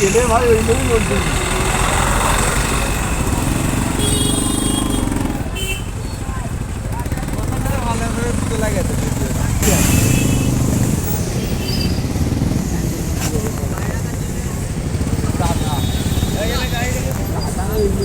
얘네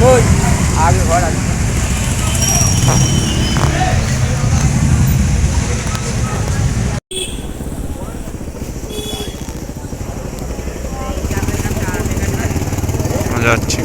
কই আগে ঘর আগে যাচ্ছি।